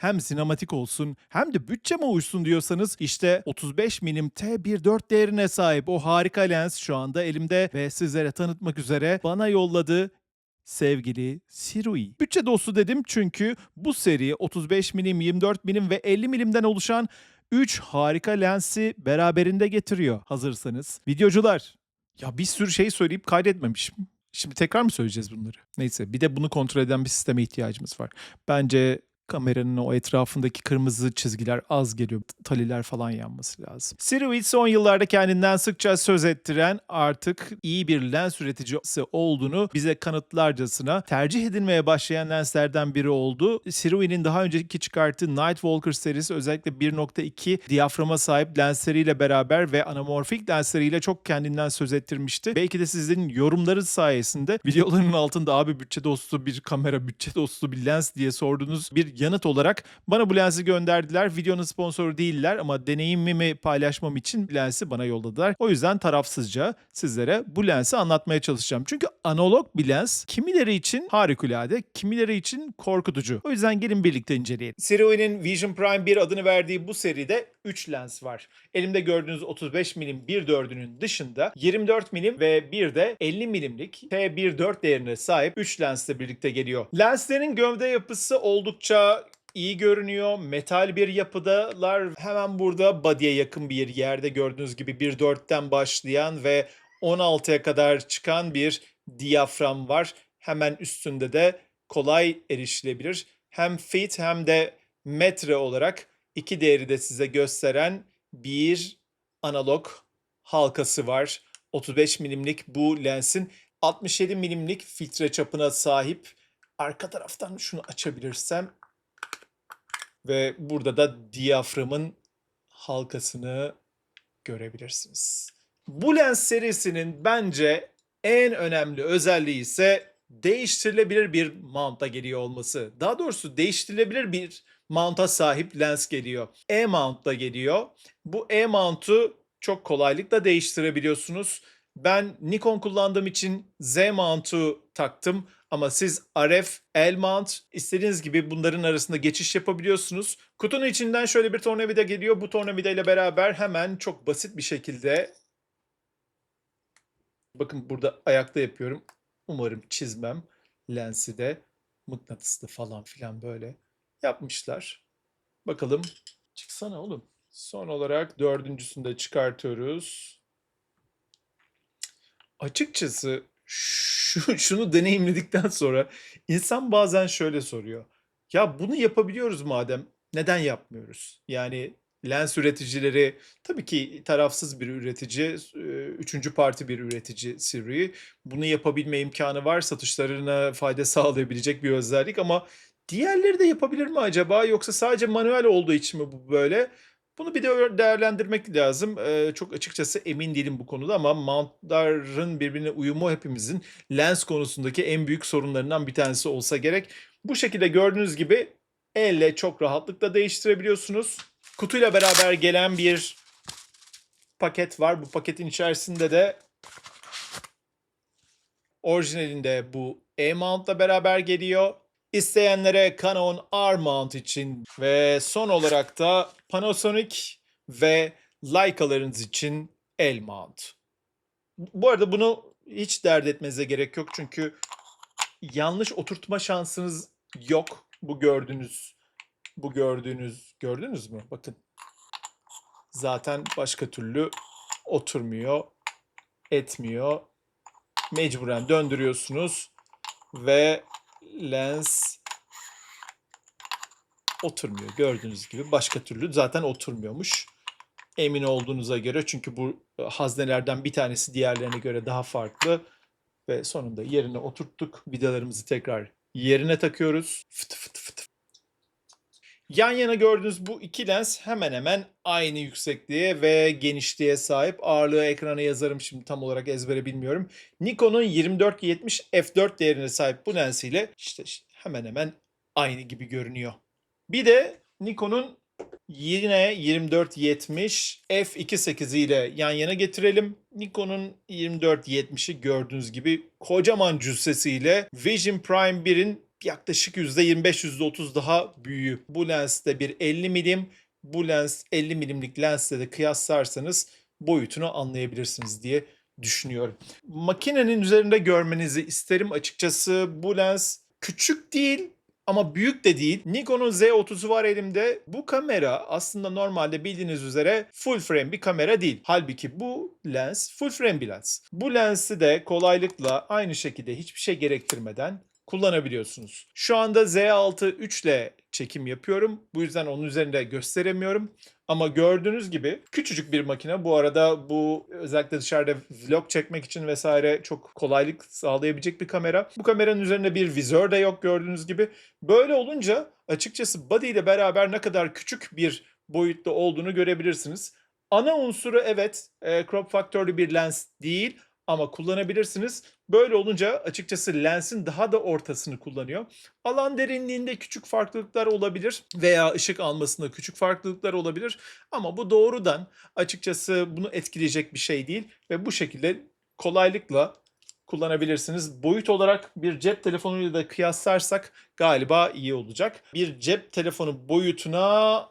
hem sinematik olsun hem de bütçeme uysun diyorsanız işte 35 milim T1.4 değerine sahip o harika lens şu anda elimde ve sizlere tanıtmak üzere bana yolladı sevgili Sirui. Bütçe dostu dedim çünkü bu seri 35 milim, 24 milim ve 50 milimden oluşan 3 harika lensi beraberinde getiriyor. Hazırsanız videocular. Ya bir sürü şey söyleyip kaydetmemişim. Şimdi tekrar mı söyleyeceğiz bunları? Neyse bir de bunu kontrol eden bir sisteme ihtiyacımız var. Bence kameranın o etrafındaki kırmızı çizgiler az geliyor. Taliler falan yanması lazım. Sirui son yıllarda kendinden sıkça söz ettiren artık iyi bir lens üreticisi olduğunu bize kanıtlarcasına tercih edilmeye başlayan lenslerden biri oldu. Sirui'nin daha önceki çıkarttığı Nightwalker serisi özellikle 1.2 diyaframa sahip lensleriyle beraber ve anamorfik lensleriyle çok kendinden söz ettirmişti. Belki de sizin yorumları sayesinde videoların altında abi bütçe dostu bir kamera, bütçe dostu bir lens diye sorduğunuz bir yanıt olarak bana bu lensi gönderdiler. Videonun sponsoru değiller ama deneyimimi paylaşmam için lensi bana yolladılar. O yüzden tarafsızca sizlere bu lensi anlatmaya çalışacağım. Çünkü analog bir lens kimileri için harikulade, kimileri için korkutucu. O yüzden gelin birlikte inceleyelim. Sirui'nin Vision Prime 1 adını verdiği bu seride 3 lens var. Elimde gördüğünüz 35 milim 1.4'ünün dışında 24 milim ve bir de 50 milimlik T1.4 değerine sahip 3 lensle birlikte geliyor. Lenslerin gövde yapısı oldukça iyi görünüyor. Metal bir yapıdalar. Hemen burada body'ye yakın bir yerde gördüğünüz gibi 1.4'ten başlayan ve 16'ya kadar çıkan bir diyafram var. Hemen üstünde de kolay erişilebilir. Hem feet hem de metre olarak iki değeri de size gösteren bir analog halkası var. 35 milimlik bu lensin 67 milimlik filtre çapına sahip. Arka taraftan şunu açabilirsem ve burada da diyaframın halkasını görebilirsiniz. Bu lens serisinin bence en önemli özelliği ise değiştirilebilir bir mounta geliyor olması. Daha doğrusu değiştirilebilir bir mounta sahip lens geliyor. E-mount'la geliyor. Bu E-mount'u çok kolaylıkla değiştirebiliyorsunuz. Ben Nikon kullandığım için Z mount'u taktım ama siz RF, L mount istediğiniz gibi bunların arasında geçiş yapabiliyorsunuz. Kutunun içinden şöyle bir tornavida geliyor. Bu tornavida ile beraber hemen çok basit bir şekilde bakın burada ayakta yapıyorum. Umarım çizmem. Lensi de mıknatıslı falan filan böyle yapmışlar. Bakalım. Çıksana oğlum. Son olarak dördüncüsünü de çıkartıyoruz. Açıkçası şu, şunu deneyimledikten sonra insan bazen şöyle soruyor. Ya bunu yapabiliyoruz madem neden yapmıyoruz? Yani lens üreticileri tabii ki tarafsız bir üretici, e, üçüncü parti bir üretici Siri. Bunu yapabilme imkanı var, satışlarına fayda sağlayabilecek bir özellik ama diğerleri de yapabilir mi acaba yoksa sadece manuel olduğu için mi bu böyle? Bunu bir de değerlendirmek lazım. Ee, çok açıkçası emin değilim bu konuda ama mountların birbirine uyumu hepimizin lens konusundaki en büyük sorunlarından bir tanesi olsa gerek. Bu şekilde gördüğünüz gibi elle çok rahatlıkla değiştirebiliyorsunuz. Kutuyla beraber gelen bir paket var. Bu paketin içerisinde de orijinalinde bu E-mount'la beraber geliyor. İsteyenlere Canon R-mount için ve son olarak da Panasonic ve Leica'larınız için L-mount. Bu arada bunu hiç dert etmenize gerek yok çünkü yanlış oturtma şansınız yok. Bu gördüğünüz bu gördüğünüz gördünüz mü? Bakın. Zaten başka türlü oturmuyor, etmiyor. Mecburen döndürüyorsunuz ve lens oturmuyor. Gördüğünüz gibi başka türlü zaten oturmuyormuş. Emin olduğunuza göre çünkü bu e, haznelerden bir tanesi diğerlerine göre daha farklı. Ve sonunda yerine oturttuk. Vidalarımızı tekrar yerine takıyoruz. Fıtı fıtı fıtı. Yan yana gördüğünüz bu iki lens hemen hemen aynı yüksekliğe ve genişliğe sahip. Ağırlığı ekrana yazarım şimdi tam olarak ezbere bilmiyorum. Nikon'un 2470 f4 değerine sahip bu lensiyle işte hemen hemen aynı gibi görünüyor. Bir de Nikon'un yine 2470 f2.8 ile yan yana getirelim. Nikon'un 2470'i gördüğünüz gibi kocaman cüssesiyle Vision Prime 1'in yaklaşık %25 %30 daha büyüğü. Bu lenste bir 50 milim, bu lens 50 milimlik lensle de kıyaslarsanız boyutunu anlayabilirsiniz diye düşünüyorum. Makinenin üzerinde görmenizi isterim açıkçası. Bu lens küçük değil ama büyük de değil. Nikon'un Z30'u var elimde. Bu kamera aslında normalde bildiğiniz üzere full frame bir kamera değil. Halbuki bu lens full frame bir lens. Bu lensi de kolaylıkla aynı şekilde hiçbir şey gerektirmeden kullanabiliyorsunuz. Şu anda Z6 3 ile çekim yapıyorum. Bu yüzden onun üzerinde gösteremiyorum. Ama gördüğünüz gibi küçücük bir makine. Bu arada bu özellikle dışarıda vlog çekmek için vesaire çok kolaylık sağlayabilecek bir kamera. Bu kameranın üzerinde bir vizör de yok gördüğünüz gibi. Böyle olunca açıkçası body ile beraber ne kadar küçük bir boyutta olduğunu görebilirsiniz. Ana unsuru evet e, crop faktörlü bir lens değil ama kullanabilirsiniz. Böyle olunca açıkçası lensin daha da ortasını kullanıyor. Alan derinliğinde küçük farklılıklar olabilir veya ışık almasında küçük farklılıklar olabilir ama bu doğrudan açıkçası bunu etkileyecek bir şey değil ve bu şekilde kolaylıkla kullanabilirsiniz. Boyut olarak bir cep telefonuyla da kıyaslarsak galiba iyi olacak. Bir cep telefonu boyutuna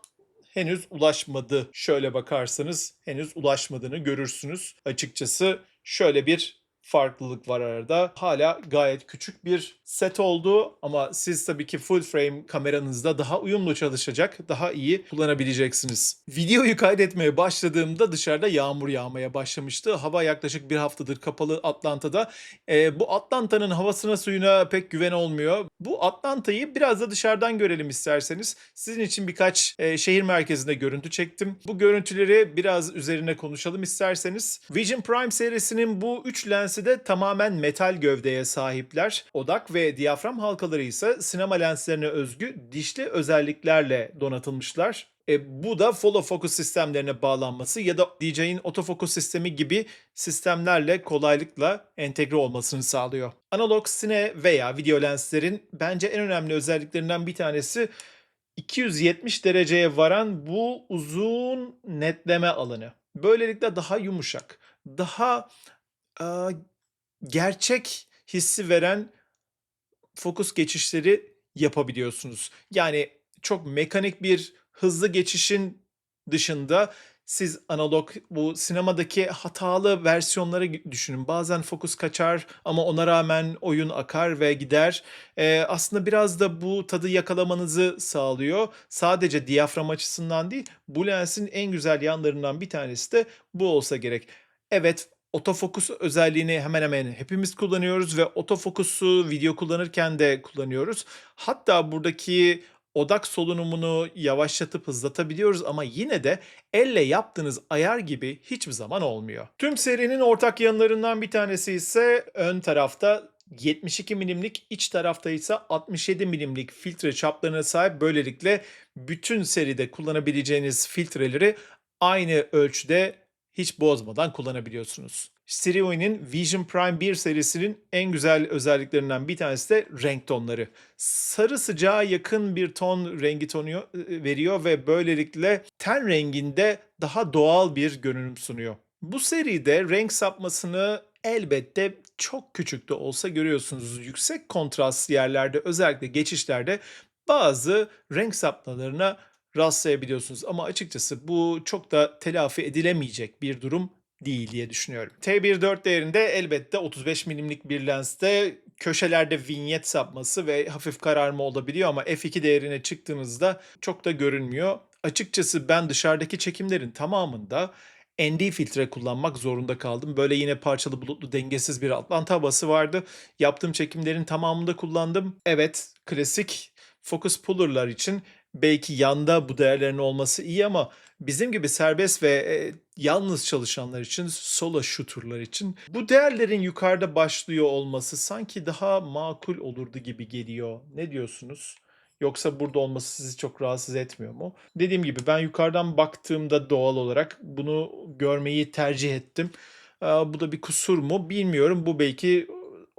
henüz ulaşmadı. Şöyle bakarsanız henüz ulaşmadığını görürsünüz. Açıkçası şöyle bir farklılık var arada. Hala gayet küçük bir set oldu ama siz tabii ki full frame kameranızda daha uyumlu çalışacak, daha iyi kullanabileceksiniz. Videoyu kaydetmeye başladığımda dışarıda yağmur yağmaya başlamıştı. Hava yaklaşık bir haftadır kapalı Atlanta'da. Ee, bu Atlanta'nın havasına suyuna pek güven olmuyor. Bu Atlanta'yı biraz da dışarıdan görelim isterseniz. Sizin için birkaç e, şehir merkezinde görüntü çektim. Bu görüntüleri biraz üzerine konuşalım isterseniz. Vision Prime serisinin bu üç lensi de tamamen metal gövdeye sahipler. Odak ve diyafram halkaları ise sinema lenslerine özgü dişli özelliklerle donatılmışlar. E, bu da follow focus sistemlerine bağlanması ya da DJ'in otofokus sistemi gibi sistemlerle kolaylıkla entegre olmasını sağlıyor. Analog sine veya video lenslerin bence en önemli özelliklerinden bir tanesi 270 dereceye varan bu uzun netleme alanı. Böylelikle daha yumuşak, daha gerçek hissi veren fokus geçişleri yapabiliyorsunuz. Yani çok mekanik bir hızlı geçişin dışında siz analog bu sinemadaki hatalı versiyonları düşünün. Bazen fokus kaçar ama ona rağmen oyun akar ve gider. Ee, aslında biraz da bu tadı yakalamanızı sağlıyor. Sadece diyafram açısından değil, bu lensin en güzel yanlarından bir tanesi de bu olsa gerek. Evet, otofokus özelliğini hemen hemen hepimiz kullanıyoruz ve otofokusu video kullanırken de kullanıyoruz. Hatta buradaki odak solunumunu yavaşlatıp hızlatabiliyoruz ama yine de elle yaptığınız ayar gibi hiçbir zaman olmuyor. Tüm serinin ortak yanlarından bir tanesi ise ön tarafta 72 milimlik, iç tarafta ise 67 milimlik filtre çaplarına sahip. Böylelikle bütün seride kullanabileceğiniz filtreleri aynı ölçüde hiç bozmadan kullanabiliyorsunuz. Sirio'nun Vision Prime 1 serisinin en güzel özelliklerinden bir tanesi de renk tonları. Sarı sıcağa yakın bir ton rengi tonu e, veriyor ve böylelikle ten renginde daha doğal bir görünüm sunuyor. Bu seride renk sapmasını elbette çok küçük de olsa görüyorsunuz. Yüksek kontrast yerlerde özellikle geçişlerde bazı renk sapmalarına rastlayabiliyorsunuz. Ama açıkçası bu çok da telafi edilemeyecek bir durum değil diye düşünüyorum. T1.4 değerinde elbette 35 milimlik bir lenste köşelerde vinyet sapması ve hafif kararma olabiliyor ama f2 değerine çıktığınızda çok da görünmüyor. Açıkçası ben dışarıdaki çekimlerin tamamında ND filtre kullanmak zorunda kaldım. Böyle yine parçalı bulutlu dengesiz bir Atlanta havası vardı. Yaptığım çekimlerin tamamında kullandım. Evet klasik focus puller'lar için belki yanda bu değerlerin olması iyi ama bizim gibi serbest ve e, yalnız çalışanlar için, solo shooter'lar için bu değerlerin yukarıda başlıyor olması sanki daha makul olurdu gibi geliyor. Ne diyorsunuz? Yoksa burada olması sizi çok rahatsız etmiyor mu? Dediğim gibi ben yukarıdan baktığımda doğal olarak bunu görmeyi tercih ettim. Bu da bir kusur mu bilmiyorum. Bu belki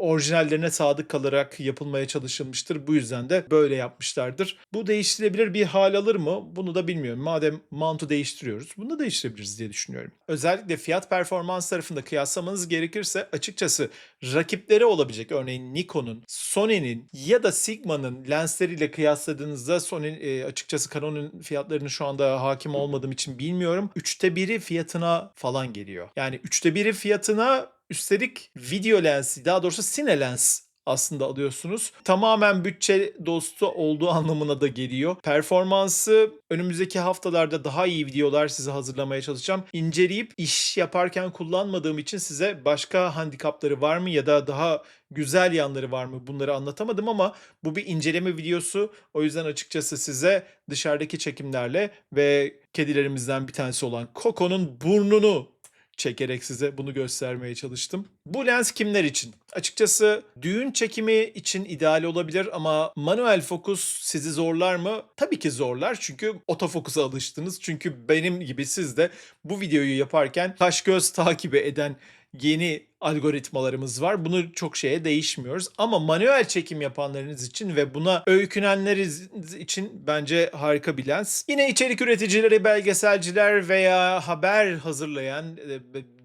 orijinallerine sadık kalarak yapılmaya çalışılmıştır. Bu yüzden de böyle yapmışlardır. Bu değiştirebilir bir hal alır mı? Bunu da bilmiyorum. Madem mantu değiştiriyoruz bunu da değiştirebiliriz diye düşünüyorum. Özellikle fiyat performans tarafında kıyaslamanız gerekirse açıkçası rakipleri olabilecek örneğin Nikon'un, Sony'nin ya da Sigma'nın lensleriyle kıyasladığınızda Sony e, açıkçası Canon'un fiyatlarını şu anda hakim olmadığım için bilmiyorum. Üçte biri fiyatına falan geliyor. Yani üçte biri fiyatına üstelik video lensi daha doğrusu sine lens aslında alıyorsunuz. Tamamen bütçe dostu olduğu anlamına da geliyor. Performansı önümüzdeki haftalarda daha iyi videolar size hazırlamaya çalışacağım. İnceleyip iş yaparken kullanmadığım için size başka handikapları var mı ya da daha güzel yanları var mı bunları anlatamadım ama bu bir inceleme videosu. O yüzden açıkçası size dışarıdaki çekimlerle ve kedilerimizden bir tanesi olan Coco'nun burnunu çekerek size bunu göstermeye çalıştım. Bu lens kimler için? Açıkçası düğün çekimi için ideal olabilir ama manuel fokus sizi zorlar mı? Tabii ki zorlar çünkü otofokusa alıştınız. Çünkü benim gibi siz de bu videoyu yaparken kaş göz takibi eden yeni algoritmalarımız var. Bunu çok şeye değişmiyoruz. Ama manuel çekim yapanlarınız için ve buna öykünenleriniz için bence harika bir lens. Yine içerik üreticileri, belgeselciler veya haber hazırlayan,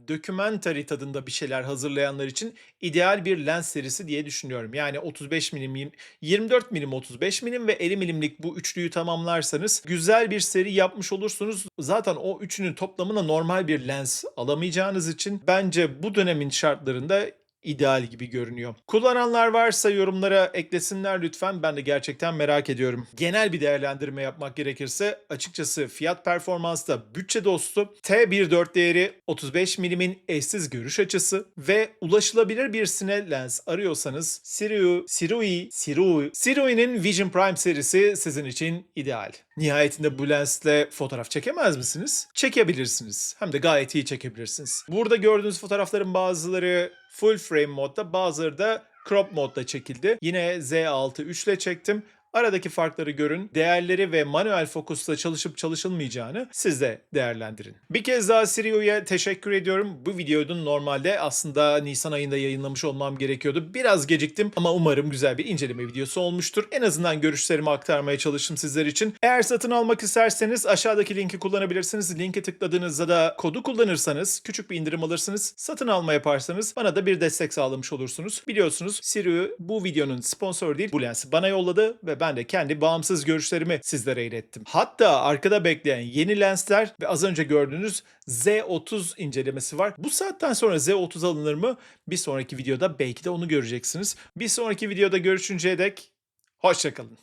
dokümentary tadında bir şeyler hazırlayanlar için ideal bir lens serisi diye düşünüyorum. Yani 35 milim, 24 milim 35 milim ve 50 milimlik bu üçlüyü tamamlarsanız güzel bir seri yapmış olursunuz. Zaten o üçünün toplamına normal bir lens alamayacağınız için bence bu dönemin şartlarında ideal gibi görünüyor. Kullananlar varsa yorumlara eklesinler lütfen. Ben de gerçekten merak ediyorum. Genel bir değerlendirme yapmak gerekirse açıkçası fiyat performansta bütçe dostu T1.4 değeri 35 milimin eşsiz görüş açısı ve ulaşılabilir bir sine lens arıyorsanız Sirui, Sirui, Sirui, Sirui'nin Vision Prime serisi sizin için ideal. Nihayetinde bu lensle fotoğraf çekemez misiniz? Çekebilirsiniz. Hem de gayet iyi çekebilirsiniz. Burada gördüğünüz fotoğrafların bazıları full frame modda bazıları da crop modda çekildi. Yine Z6 3 ile çektim. Aradaki farkları görün. Değerleri ve manuel fokusla çalışıp çalışılmayacağını siz de değerlendirin. Bir kez daha Sirio'ya teşekkür ediyorum. Bu videoyu normalde aslında Nisan ayında yayınlamış olmam gerekiyordu. Biraz geciktim ama umarım güzel bir inceleme videosu olmuştur. En azından görüşlerimi aktarmaya çalıştım sizler için. Eğer satın almak isterseniz aşağıdaki linki kullanabilirsiniz. Linke tıkladığınızda da kodu kullanırsanız küçük bir indirim alırsınız. Satın alma yaparsanız bana da bir destek sağlamış olursunuz. Biliyorsunuz Sirio bu videonun sponsoru değil. Bu lensi bana yolladı ve ben de kendi bağımsız görüşlerimi sizlere ilettim. Hatta arkada bekleyen yeni lensler ve az önce gördüğünüz Z30 incelemesi var. Bu saatten sonra Z30 alınır mı? Bir sonraki videoda belki de onu göreceksiniz. Bir sonraki videoda görüşünceye dek hoşçakalın.